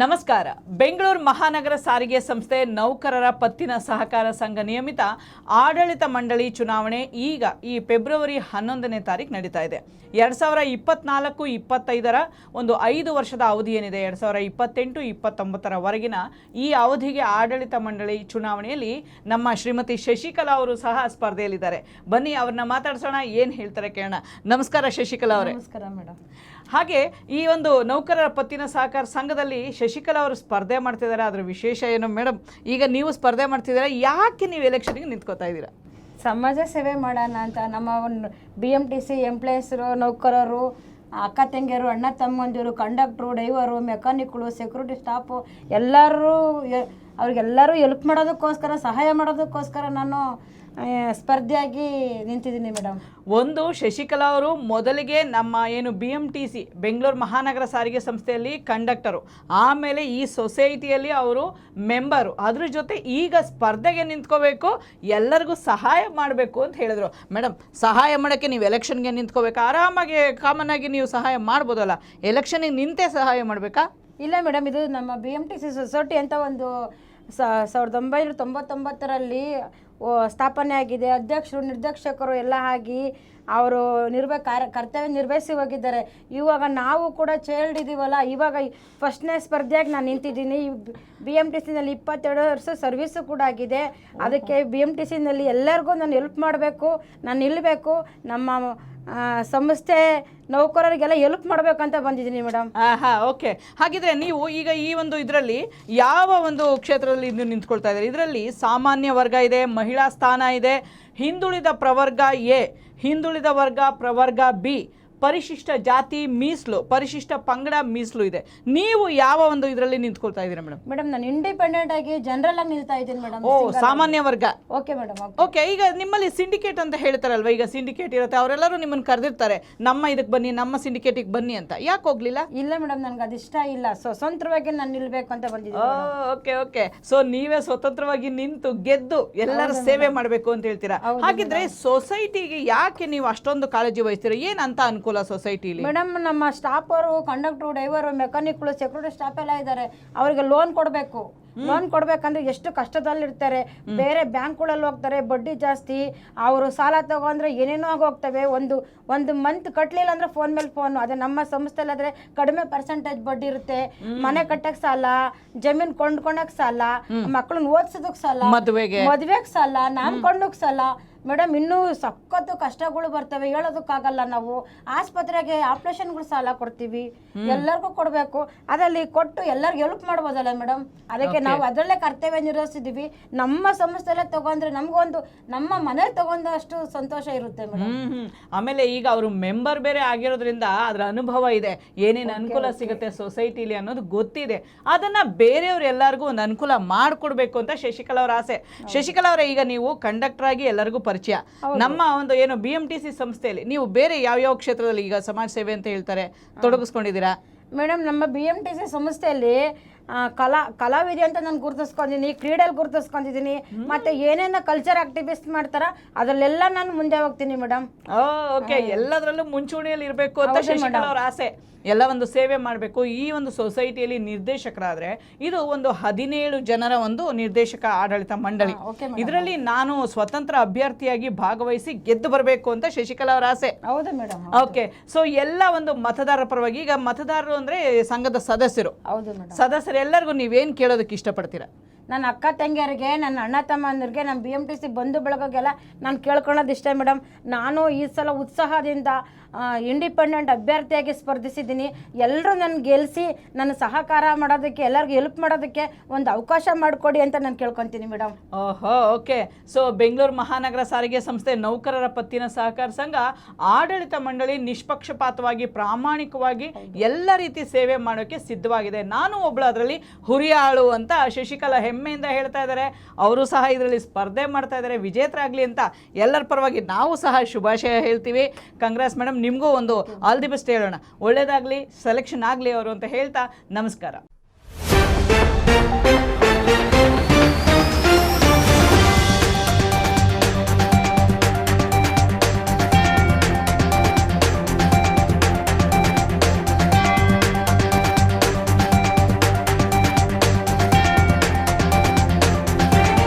ನಮಸ್ಕಾರ. ಬೆಂಗಳೂರು ಮಹಾನಗರ ಸಾರಿಗೆ ಸಂಸ್ಥೆ ನೌಕರರ ಪತ್ತಿನ ಸಹಕಾರ ಸಂಘ ನಿಯಮಿತ ಆಡಳಿತ ಮಂಡಳಿ ಚುನಾವಣೆ ಈಗ ಈ ಫೆಬ್ರವರಿ ಹನ್ನೊಂದನೇ ತಾರೀಕು ನಡೀತಾ ಇದೆ. ಎರಡು ಸಾವಿರ ಇಪ್ಪತ್ನಾಲ್ಕು, ಇಪ್ಪತ್ತೈದರ ಒಂದು ಐದು ವರ್ಷದ ಅವಧಿ ಏನಿದೆ? ಎರಡ್ ಸಾವಿರ ಇಪ್ಪತ್ತೆಂಟು ಇಪ್ಪತ್ತೊಂಬತ್ತರವರೆಗಿನ ಈ ಅವಧಿಗೆ ಆಡಳಿತ ಮಂಡಳಿ ಚುನಾವಣೆಯಲ್ಲಿ ನಮ್ಮ ಶ್ರೀಮತಿ ಶಶಿಕಲಾ ಅವರು ಸಹ ಸ್ಪರ್ಧೆಯಲ್ಲಿದ್ದಾರೆ. ಬನ್ನಿ, ಅವ್ರನ್ನ ಮಾತಾಡ್ಸೋಣ. ಏನು ಹೇಳ್ತಾರೆ ಕೇಳೋಣ. ನಮಸ್ಕಾರ ಶಶಿಕಲಾ ಅವರೇ. ನಮಸ್ಕಾರ ಮೇಡಮ್. ಹಾಗೆ ಈ ಒಂದು ನೌಕರರ ಪತ್ತಿನ ಸಹಕಾರ ಸಂಘದಲ್ಲಿ ಶಶಿಕಲಾ ಅವರು ಸ್ಪರ್ಧೆ ಮಾಡ್ತಿದ್ದಾರೆ. ಅದರ ವಿಶೇಷ ಏನು ಮೇಡಮ್? ಈಗ ನೀವು ಸ್ಪರ್ಧೆ ಮಾಡ್ತಿದ್ದೀರಾ? ಯಾಕೆ ನೀವು ಎಲೆಕ್ಷನ್ಗೆ ನಿಂತ್ಕೋತಾ ಇದ್ದೀರಾ? ಸಮಾಜ ಸೇವೆ ಮಾಡೋಣ ಅಂತ ನಮ್ಮ ಒಂದು ಬಿ ಎಂ ಟಿ ಸಿ ಎಂಪ್ಲಾಯೀಸರು ನೌಕರರು, ಅಕ್ಕ ತಂಗಿಯರು, ಅಣ್ಣ ತಮ್ಮಂದಿರು ಕಂಡಕ್ಟ್ರು ಡ್ರೈವರು ಮೆಕ್ಯಾನಿಕ್ಗಳು ಸೆಕ್ಯೂರಿಟಿ ಸ್ಟಾಫು ಎಲ್ಲರೂ, ಅವ್ರಿಗೆಲ್ಲರೂ ಎಲ್ಪ್ ಮಾಡೋದಕ್ಕೋಸ್ಕರ, ಸಹಾಯ ಮಾಡೋದಕ್ಕೋಸ್ಕರ ನಾನು ಸ್ಪರ್ಧೆಯಾಗಿ ನಿಂತಿದ್ದೀನಿ ಮೇಡಮ್. ಒಂದು ಶಶಿಕಲಾ ಅವರು ಮೊದಲಿಗೆ ನಮ್ಮ ಏನು B M T C Bengaluru ಮಹಾನಗರ ಸಾರಿಗೆ ಸಂಸ್ಥೆಯಲ್ಲಿ ಕಂಡಕ್ಟರು. ಆಮೇಲೆ ಈ ಸೊಸೈಟಿಯಲ್ಲಿ ಅವರು ಮೆಂಬರು. ಅದ್ರ ಜೊತೆ ಈಗ ಸ್ಪರ್ಧೆಗೆ ನಿಂತ್ಕೋಬೇಕು ಎಲ್ಲರಿಗೂ ಸಹಾಯ ಮಾಡಬೇಕು ಅಂತ ಹೇಳಿದ್ರು. ಮೇಡಮ್ ಸಹಾಯ ಮಾಡೋಕ್ಕೆ ನೀವು ಎಲೆಕ್ಷನ್ಗೆ ನಿಂತ್ಕೋಬೇಕು? ಆರಾಮಾಗಿ ಕಾಮನ್ ಆಗಿ ನೀವು ಸಹಾಯ ಮಾಡ್ಬೋದಲ್ಲ? ಎಲೆಕ್ಷನಿಗೆ ನಿಂತೇ ಸಹಾಯ ಮಾಡಬೇಕಾ? ಇಲ್ಲ ಮೇಡಮ್ ಇದು ನಮ್ಮ B M T C society ಅಂತ ಒಂದು ಸಾವಿರದ ಒಂಬೈನೂರ ತೊಂಬತ್ತೊಂಬತ್ತರಲ್ಲಿ ಓ, ಸ್ಥಾಪನೆ ಆಗಿದೆ. ಅಧ್ಯಕ್ಷರು ನಿರ್ದೇಶಕರು ಎಲ್ಲ ಆಗಿ ಅವರು ನಿರ್ವ ಕಾರ್ಯ ಕರ್ತವ್ಯ ನಿರ್ವಹಿಸಿ ಹೋಗಿದ್ದಾರೆ. ಇವಾಗ ನಾವು ಕೂಡ ಚೈಲ್ಡ್ ಇದ್ದೀವಲ್ಲ ಇವಾಗ ಫಸ್ಟ್ನೇ ಸ್ಪರ್ಧೆಯಾಗಿ ನಾನು ನಿಂತಿದ್ದೀನಿ. ಬಿ ಎಂ ಟಿ ಸಿನಲ್ಲಿ ಇಪ್ಪತ್ತೆರಡು ವರ್ಷ ಸರ್ವಿಸು ಕೂಡ ಆಗಿದೆ. ಅದಕ್ಕೆ ಬಿ ಎಂ ಟಿ ಸಿನಲ್ಲಿ ಎಲ್ಲರಿಗೂ ನಾನು ಹೆಲ್ಪ್ ಮಾಡಬೇಕು ನಾನು ನಿಲ್ಲಬೇಕು. ನಮ್ಮ ಸಂಸ್ಥೆ ನೌಕರರಿಗೆಲ್ಲ ಹೆಲ್ಪ್ ಮಾಡಬೇಕಂತ ಬಂದಿದ್ದೀನಿ ಮೇಡಮ್ ಹಾ ಓಕೆ ಹಾಗಿದ್ರೆ ನೀವು ಈಗ ಈ ಒಂದು ಇದರಲ್ಲಿ ಯಾವ ಒಂದು ಕ್ಷೇತ್ರದಲ್ಲಿ ನೀವು ನಿಂತ್ಕೊಳ್ತಾ ಇದ್ದೀರಿ? ಇದರಲ್ಲಿ ಸಾಮಾನ್ಯ ವರ್ಗ ಇದೆ, ಮಹಿಳಾ ಸ್ಥಾನ ಇದೆ. ಹಿಂದುಳಿದ ಪ್ರವರ್ಗ ಎ, ಹಿಂದುಳಿದ ವರ್ಗ ಪ್ರವರ್ಗ ಬಿ. ಪರಿಶಿಷ್ಟ ಜಾತಿ ಮೀಸಲು ಪರಿಶಿಷ್ಟ ಪಂಗಡ ಮೀಸಲು ಇದೆ. ನೀವು ಯಾವ ಒಂದು ಇದರಲ್ಲಿ ನಿಂತ್ಕೊಳ್ತಾ ಇದ್ದೀರಾ ಮೇಡಮ್? ಮೇಡಮ್ ನಾನು ಇಂಡಿಪೆಂಡೆಂಟ್ ಆಗಿ ಜನರಲ್ ಆಗಿ ನಿಲ್ತಾ ಇದ್ದೀನಿ ಮೇಡಮ್ ಓ ಸಾಮಾನ್ಯ ವರ್ಗ. Okay madam okay. ಈಗ ನಿಮ್ಮಲ್ಲಿ ಸಿಂಡಿಕೇಟ್ ಅಂತ ಹೇಳ್ತಾರಲ್ವಾ ಈಗ ಸಿಂಡಿಕೇಟ್ ಇರುತ್ತೆ ಅವರೆಲ್ಲರೂ ನಿಮ್ಮನ್ನು ಕರೆದಿರ್ತಾರೆ ನಮ್ಮ ಇದಕ್ಕೆ ಬನ್ನಿ ನಮ್ಮ ಸಿಂಡಿಕೇಟಿಗೆ ಬನ್ನಿ ಅಂತ. ಯಾಕೆ ಹೋಗ್ಲಿಲ್ಲ? ಇಲ್ಲ ಮೇಡಮ್ ನನ್ಗೆ ಅದು ಇಷ್ಟ ಇಲ್ಲ ಸ್ವತಂತ್ರವಾಗಿ ನಾನು ನಿಲ್ಬೇಕು ಅಂತ ಬಂದಿದ್ದೀನಿ ಓಕೆ ಓಕೆ. ಸೊ ನೀವೇ ಸ್ವತಂತ್ರವಾಗಿ ನಿಂತು ಗೆದ್ದು ಎಲ್ಲರ ಸೇವೆ ಮಾಡಬೇಕು ಅಂತ ಹೇಳ್ತೀರಾ? ಹಾಗಿದ್ರೆ ಸೊಸೈಟಿಗೆ ಯಾಕೆ ನೀವು ಅಷ್ಟೊಂದು ಕಾಳಜಿ ವಹಿಸ್ತೀರಾ? ಏನಂತ ಅಂತ ಅನುಕೂಲ ಸೊಸೈಟಿಲಿ ಮೇಡಮ್ ನಮ್ಮ ಸ್ಟಾಫರು ಕಂಡಕ್ಟರ್ ಡ್ರೈವರ್ ಡ್ರೈವರು ಮೆಕ್ಯಾನಿಕ್ಗಳು ಸೆಕ್ಯೂರಿಟಿ ಸ್ಟಾಫ್ ಎಲ್ಲ ಇದ್ದಾರೆ. ಅವರಿಗೆ ಲೋನ್ ಕೊಡಬೇಕು. ಲೋನ್ ಕೊಡ್ಬೇಕಂದ್ರೆ ಎಷ್ಟು ಕಷ್ಟದಲ್ಲಿರ್ತಾರೆ. ಬೇರೆ ಬ್ಯಾಂಕ್ಗಳಲ್ಲಿ ಹೋಗ್ತಾರೆ ಬಡ್ಡಿ ಜಾಸ್ತಿ. ಅವರು ಸಾಲ ತಗೊಂಡ್ರೆ ಏನೇನೋ ಆಗಿ ಹೋಗ್ತವೆ ಒಂದು ಒಂದು ಮಂತ್ ಕಟ್ಟಲಿಲ್ಲ ಅಂದ್ರೆ ಫೋನ್ ಮೇಲೆ ಫೋನ್ ಅದೇ ನಮ್ಮ ಸಂಸ್ಥೆಲಾದ್ರೆ ಕಡಿಮೆ ಪರ್ಸೆಂಟೇಜ್ ಬಡ್ಡಿ ಇರುತ್ತೆ. ಮನೆ ಕಟ್ಟಕ್ ಸಾಲ ಜಮೀನ್ ಕೊಂಡ್ಕೊಳಕ್ ಸಾಲ ಮಕ್ಕಳನ್ನ ಓದ್ಸೋದಕ್ ಸಾಲ ಮದುವೆಗೆ. ಮದ್ವೆಗ್ ಸಾಲ ನಾಮ್ಕೊಂಡಕ್ ಸಾಲ. ಮೇಡಮ್ ಇನ್ನೂ ಸಖತ್ತು ಕಷ್ಟಗಳು ಬರ್ತವೆ. ಹೇಳೋದಕ್ಕಾಗಲ್ಲ ನಾವು. ಆಸ್ಪತ್ರೆಗೆ ಆಪರೇಷನ್ಗಳು ಸಾಲ ಕೊಡ್ತೀವಿ. ಎಲ್ಲರಿಗೂ ಕೊಡಬೇಕು. ಅದರಲ್ಲಿ ಕೊಟ್ಟು ಎಲ್ಲರಿಗೂ ಹೆಲ್ಪ್ ಮಾಡ್ಬೋದಲ್ಲ ಮೇಡಮ್? ಅದಕ್ಕೆ ನಾವು ಅದರಲ್ಲೇ ಕರ್ತವ್ಯ ನಿರ್ವಹಿಸಿದೀವಿ ನಮ್ಮ ಸಂಸ್ಥೆಲ್ಲೇ ತಗೊಂಡ್ರೆ ನಮಗೊಂದು ನಮ್ಮ ಮನೇಲಿ ತಗೊಂಡಷ್ಟು ಸಂತೋಷ ಇರುತ್ತೆ ಮೇಡಮ್. ಆಮೇಲೆ ಈಗ ಅವರು ಮೆಂಬರ್ ಬೇರೆ ಆಗಿರೋದ್ರಿಂದ ಅದ್ರ ಅನುಭವ ಇದೆ. ಏನೇನು ಅನುಕೂಲ ಸಿಗುತ್ತೆ ಸೊಸೈಟಿಲಿ ಅನ್ನೋದು ಗೊತ್ತಿದೆ. ಅದನ್ನ ಬೇರೆಯವ್ರು ಎಲ್ಲರಿಗೂ ಒಂದು ಅನುಕೂಲ ಮಾಡಿಕೊಡ್ಬೇಕು ಅಂತ ಶಶಿಕಲಾ ಅವರ ಆಸೆ. ಶಶಿಕಲಾ ಅವರೇ ಈಗ ನೀವು ಕಂಡಕ್ಟರ್ ಆಗಿ ಎಲ್ಲರಿಗೂ ಪರಿಚಯ. ನಮ್ಮ ಒಂದು ಏನು ಬಿ ಎಂ ಟಿ ಸಿ ಸಂಸ್ಥೆಯಲ್ಲಿ ನೀವು ಬೇರೆ ಯಾವ ಯಾವ ಕ್ಷೇತ್ರದಲ್ಲಿ ಈಗ ಸಮಾಜ ಸೇವೆ ಅಂತ ಹೇಳ್ತಾರೆ ತೊಡಗಿಸ್ಕೊಂಡಿದ್ದೀರಾ? ಮೇಡಮ್ ನಮ್ಮ ಬಿ ಎಂ ಟಿ ಸಿ ಸಂಸ್ಥೆಯಲ್ಲಿ ಕಲಾ ಕಲಾವಿದೆ ಅಂತ ನಾನು ಗುರುತಿಸ್ಕೊಂಡಿದ್ದೀನಿ ಕ್ರೀಡೆಯಲ್ಲಿ ಗುರುತಿಸ್ಕೊಂಡಿದ್ದೀನಿ ಮತ್ತೆ ಏನೇನ ಕಲ್ಚರ್ ಆಕ್ಟಿವಿಸ್ಟ್ ಮಾಡ್ತಾರ ಅದರಲ್ಲೆಲ್ಲ ನಾನು ಮುಂದೆ ಹೋಗ್ತೀನಿ ಮೇಡಮ್ ಓಕೆ ಎಲ್ಲದರಲ್ಲೂ ಮುಂಚೂಣಿಯಲ್ಲಿ ಇರಬೇಕು ಅಂತ ಶಶಿಕಲಾ ಅವರ ಆಸೆ. ಎಲ್ಲ ಒಂದು ಸೇವೆ ಮಾಡಬೇಕು. ಈ ಒಂದು ಸೊಸೈಟಿಯಲ್ಲಿ ನಿರ್ದೇಶಕರಾದ್ರೆ ಇದು ಒಂದು ಹದಿನೇಳು ಜನರ ಒಂದು ನಿರ್ದೇಶಕ ಆಡಳಿತ ಮಂಡಳಿ. ಇದರಲ್ಲಿ ನಾನು ಸ್ವತಂತ್ರ ಅಭ್ಯರ್ಥಿಯಾಗಿ ಭಾಗವಹಿಸಿ ಗೆದ್ದು ಬರಬೇಕು ಅಂತ ಶಶಿಕಲಾ ಅವರ ಆಸೆ. ಹೌದು ಮೇಡಮ್ ಓಕೆ ಸೊ ಎಲ್ಲ ಒಂದು ಮತದಾರರ ಪರವಾಗಿ ಈಗ ಮತದಾರರು ಅಂದ್ರೆ ಸಂಘದ ಸದಸ್ಯರು. ಹೌದು ಮೇಡಮ್ ಎಲ್ಲರಿಗೂ ನೀವೇನು ಕೇಳೋದಕ್ಕೆ ಇಷ್ಟಪಡ್ತೀರಾ? ನನ್ನ ಅಕ್ಕ ತಂಗಿಯರಿಗೆ, ನನ್ನ ಅಣ್ಣ ತಮ್ಮಂದಿರಿಗೆ, ನಮ್ಮ ಬಿ ಎಂ ಟಿ ಸಿ ಬಂಧು ಬೆಳಗೋಗೆಲ್ಲ ನಾನು ಕೇಳ್ಕೊಳ್ಳೋದು ಇಷ್ಟೇ ಮೇಡಮ್ ನಾನು ಈ ಸಲ ಉತ್ಸಾಹದಿಂದ ಇಂಡಿಪೆಂಡೆಂಟ್ ಅಭ್ಯರ್ಥಿಯಾಗಿ ಸ್ಪರ್ಧಿಸಿದ್ದೀನಿ. ಎಲ್ಲರೂ ನನ್ನ ಗೆಲ್ಲಿಸಿ ನನ್ನ ಸಹಕಾರ ಮಾಡೋದಕ್ಕೆ, ಎಲ್ಲರಿಗೂ ಹೆಲ್ಪ್ ಮಾಡೋದಕ್ಕೆ ಒಂದು ಅವಕಾಶ ಮಾಡಿಕೊಡಿ ಅಂತ ನಾನು ಕೇಳ್ಕೊತೀನಿ ಮೇಡಮ್ ಓಹೋ ಓಕೆ ಸೊ ಬೆಂಗಳೂರು ಮಹಾನಗರ ಸಾರಿಗೆ ಸಂಸ್ಥೆ ನೌಕರರ ಪತ್ತಿನ ಸಹಕಾರ ಸಂಘ, ಆಡಳಿತ ಮಂಡಳಿ ನಿಷ್ಪಕ್ಷಪಾತವಾಗಿ, ಪ್ರಾಮಾಣಿಕವಾಗಿ ಎಲ್ಲ ರೀತಿ ಸೇವೆ ಮಾಡೋಕ್ಕೆ ಸಿದ್ಧವಾಗಿದೆ. ನಾನು ಒಬ್ಬಳು ಅದರಲ್ಲಿ ಹುರಿಯಾಳು ಅಂತ ಶಶಿಕಲಾ ಹೆಮ್ಮೆಯಿಂದ ಹೇಳ್ತಾ ಇದ್ದಾರೆ. ಅವರು ಸಹ ಇದರಲ್ಲಿ ಸ್ಪರ್ಧೆ ಮಾಡ್ತಾ ಇದ್ದಾರೆ. ವಿಜೇತರಾಗಲಿ ಅಂತ ಎಲ್ಲರ ಪರವಾಗಿ ನಾವು ಸಹ ಶುಭಾಶಯ ಹೇಳ್ತೀವಿ. ಕಾಂಗ್ರೆಸ್ ಮೇಡಮ್ ನಿಮಗೂ ಒಂದು ಆಲ್ ದಿ ಬೆಸ್ಟ್ ಹೇಳೋಣ. ಒಳ್ಳೇದಾಗಲಿ ಸೆಲೆಕ್ಷನ್ ಆಗಲಿ ಅವರು ಅಂತ ಹೇಳ್ತಾ ನಮಸ್ಕಾರ.